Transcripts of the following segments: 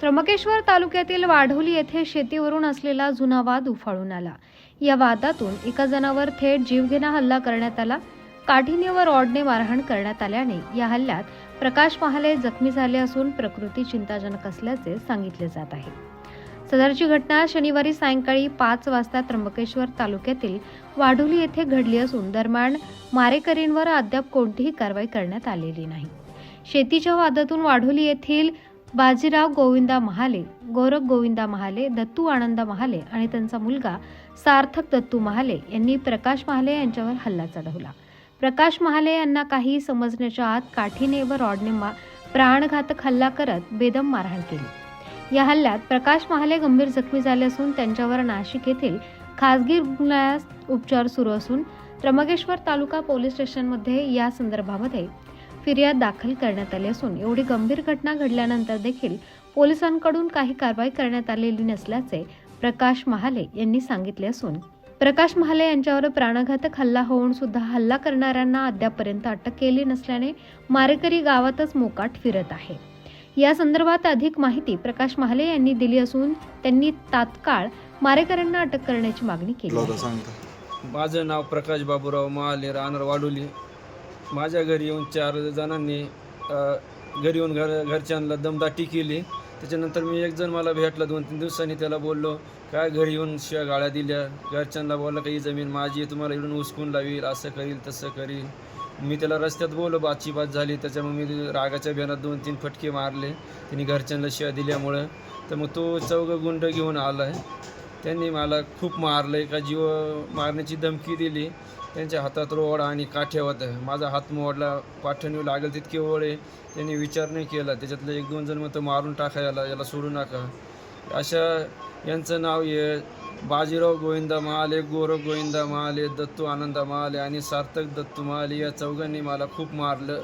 त्र्यंबकेश्वर तालुक्यातील वाढोली येथे शेतीवरून असलेला जुना वाद उफाळून आला. या वादातून एका जणावर थेट जीवघेणा हल्ला करण्यात आला. काठीने व रॉडने मारहाण करण्यात आल्याने या हल्ल्यात प्रकाश महाले जखमी झाले असून प्रकृती चिंताजनक असल्याचे सांगितले जात आहे. सदरची घटना शनिवारी सायंकाळी पाच वाजता त्र्यंबकेश्वर तालुक्यातील वाढोली येथे घडली असून दरम्यान मारेकरींवर अद्याप कोणतीही कारवाई करण्यात आलेली नाही. शेतीच्या वादातून वाढोली येथील बाजीराव गोविंदा महाले गोरख गोविंदा महाले दत्तू आनंदा महाले आणि त्यांचा मुलगा सार्थक दत्तू महाले यांनी प्रकाश महाले यांच्यावर हल्ला चढवला. प्रकाश महाले यांना काही समजण्याच्या आत काठीने व रॉडने मा प्राणघातक हल्ला करत बेदम मारहाण केली. या हल्ल्यात प्रकाश महाले गंभीर जखमी झाले असून त्यांच्यावर नाशिक येथील खासगी रुग्णालयात उपचार सुरू असून त्र्यंबकेश्वर तालुका पोलीस स्टेशनमध्ये या संदर्भामध्ये फिर्याद दाखल करण्यात आली असून एवढी गंभीर घटना घडल्यानंतर देखील पोलिसांकडून काही कारवाई करण्यात आलेली नसल्याचे प्रकाश महाले यांनी सांगितले असून प्रकाश महाले यांच्यावर प्राणघातक हल्ला होऊन सुद्धा हल्ला करणाऱ्यांना अद्यापपर्यंत अटक केली नसल्याने मारेकरी गावातच मोकाट फिरत आहे. या संदर्भात अधिक माहिती प्रकाश महाले यांनी दिली असून त्यांनी तात्काळ मारेकऱ्यांना अटक करण्याची मागणी केली माझं नाव प्रकाश बाबूराव महाले राहणार वाडोली. माझ्या घरी येऊन चार जणांनी घरी येऊन घर घरच्यांना दमदाटी केली. त्याच्यानंतर मी एक जण मला भेटला दोन तीन दिवसांनी त्याला बोललो काय घरी येऊन शिवाय गाळ्या दिल्या? घरच्यांना बोललं काही जमीन माझी तुम्हाला इकडून उचकून लावील असं करील तसं करील. मी त्याला रस्त्यात बोललो बातचीबात झाली. त्याच्यामुळे मी रागाच्या बेनात दोन तीन फटके मारले. त्यांनी घरच्यांना शिवा दिल्यामुळं. तर मग तो चौघ गुंड घेऊन आला आहे त्यांनी मला खूप मारलं एका जीव मारण्याची धमकी दिली. त्यांच्या हातात रोड आणि काठ्या होत्या माझा हात मोडला पाठवणी लागेल तितके ओळे. त्यांनी विचार नाही केला. त्याच्यातलं एक दोन जण मग मारून टाका याला याला सोडू नका. अशा यांचं नाव आहे बाजीराव गोविंदा महाले गोरव गोविंदा महाले दत्तू आनंदा महाले आणि सार्थक दत्तू महाले या चौघांनी मला खूप मारलं.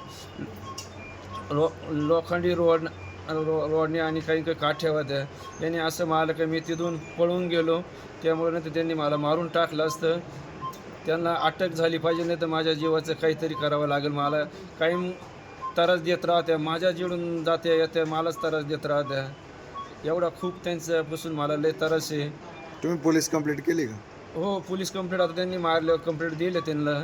रो लोखंडी रोड रो रोडने आणि काही काही काठ्या होत्या. यांनी असं मारलं का मी तिथून पळून गेलो. त्यामुळे नंतर त्यांनी मला मारून टाकलं असतं. त्यांना अटक झाली पाहिजे नाही तर माझ्या जीवाचं काहीतरी करावं लागेल. मला काही त्रास देत राहत्या माझ्या जीवन जाते येत्या मलाच त्रास देत राहत्या. एवढा खूप त्यांच्यापासून मला लय त्रास आहे. तुम्ही पोलीस कंप्लेंट केली का? हो पोलीस कंप्लेंट आता त्यांनी मारलं कंप्लेंट दिले त्यांना.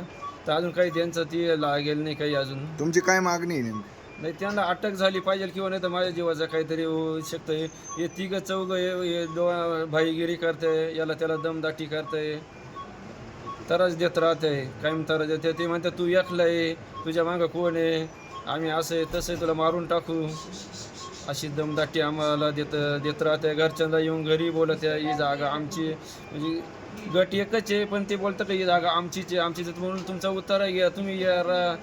तर अजून काही त्यांचं ती लागेल नाही काही अजून. तुमची काय मागणी आहे नेमकी? नाही त्यांना अटक झाली पाहिजे किंवा नाही तर माझ्या जीवाचं काहीतरी होऊ शकतं हे तिघं चौघं हे डो भाईगिरी करते याला त्याला दमदाटी करते त्रास देत राहते. कायम त्रास देते. ते म्हणतात तू एकला आहे तुझ्या मागं कोण आहे आम्ही असं आहे तसं आहे तुला मारून टाकू. अशी दमदाटी आम्हाला देत देत राहते. घरच्यांना येऊन घरी बोलत आहे ही जागा आमची म्हणजे गट एकच आहे पण ते बोलतं का ही जागा आमचीच आहे आमचीच म्हणून तुमचा उत्तर घ्या तुम्ही या रा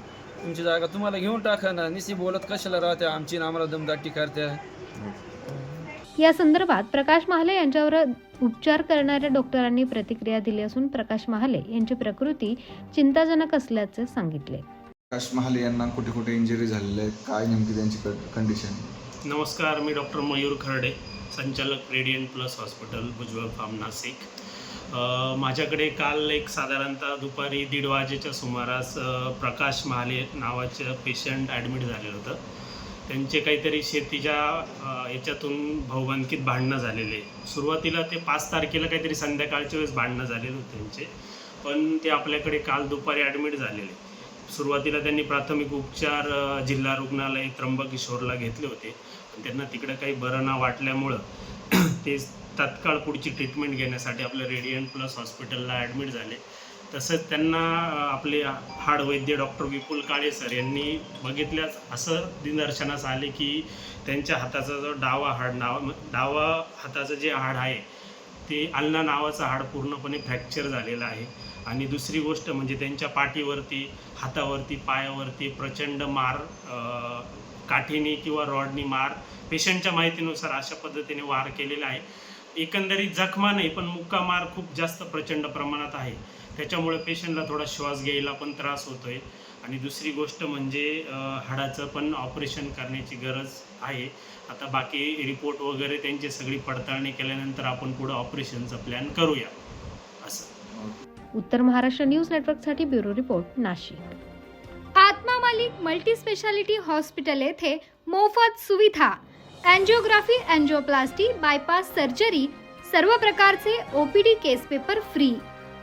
तुमची जागा तुम्हाला घेऊन टाका ना. निशी बोलत कशाला राहते? आमची ना आम्हाला दमदाटी करते. या संदर्भात प्रकाश महाले यांच्यावर उपचार करणाऱ्या डॉक्टरांनी प्रतिक्रिया दिली असून प्रकाश महाले यांची प्रकृती चिंताजनक असल्याचे सांगितले. प्रकाश महाले यांना कुठे कुठे इंजुरी झालेली आहे काय नेमकी त्यांची कंडिशन नमस्कार मी डॉक्टर मयूर खर्डे संचालक radiant plus hospital Bhujbal farm Nashik. अ, माझ्याकडे काल एक साधारणतः दुपारी दीड वाजेच्या सुमारास प्रकाश महाले नावाचं पेशंट ॲडमिट झालेलं होतं. त्यांचे काहीतरी शेतीच्या याच्यातून भाऊबंदकीत भांडणं झालेले. सुरुवातीला ते पाच तारखेला काहीतरी संध्याकाळच्या वेळेस भांडणं झालेले होते त्यांचे. पण ते आपल्याकडे काल दुपारी ॲडमिट झालेले. सुरुवातीला त्यांनी प्राथमिक उपचार जिल्हा रुग्णालय त्र्यंबकेश्वरला घेतले होते. पण त्यांना तिकडं काही बरं ना वाटल्यामुळं ते तात्काळ पुढची ट्रीटमेंट घेण्यासाठी आपल्या रेडियंट प्लस हॉस्पिटलला ॲडमिट झाले. तसंच त्यांना आपले आपले हाडवैद्य डॉक्टर विपुल काळे सर यांनी बघितल्यास असं निदर्शनास आले की त्यांच्या हाताचा जो डावा हाड नाव डावा हाताचं जे हाड आहे ते अल्ना नावाचं हाड पूर्णपणे फ्रॅक्चर झालेलं आहे. आणि दुसरी गोष्ट म्हणजे त्यांच्या पाठीवरती हातावरती पायावरती प्रचंड मार काठीने किंवा रॉडनी मार पेशंटच्या माहितीनुसार अशा पद्धतीने वार केलेला आहे. एकंदरीत जखमा नाही पण मुक्का मार खूप जास्त प्रचंड प्रमाणात आहे. त्याच्यामुळे पेशंटला थोडा श्वास घ्यायला पण त्रास होतोय. आणि दुसरी गोष्ट म्हणजे हाडाचं पण ऑपरेशन करण्याची गरज आहे. आता बाकी रिपोर्ट वगैरे त्यांची सगळी पडताळणी केल्यानंतर आपण पुढं ऑपरेशनचा प्लॅन करूया. असं. उत्तर महाराष्ट्र न्यूज नेटवर्कसाठी bureau report Nashik. Atma Malik multi speciality hospital येथे मोफत सुविधा. अँजिओग्राफी अँजिओप्लास्टी बायपास सर्जरी सर्व प्रकारचे OPD case paper free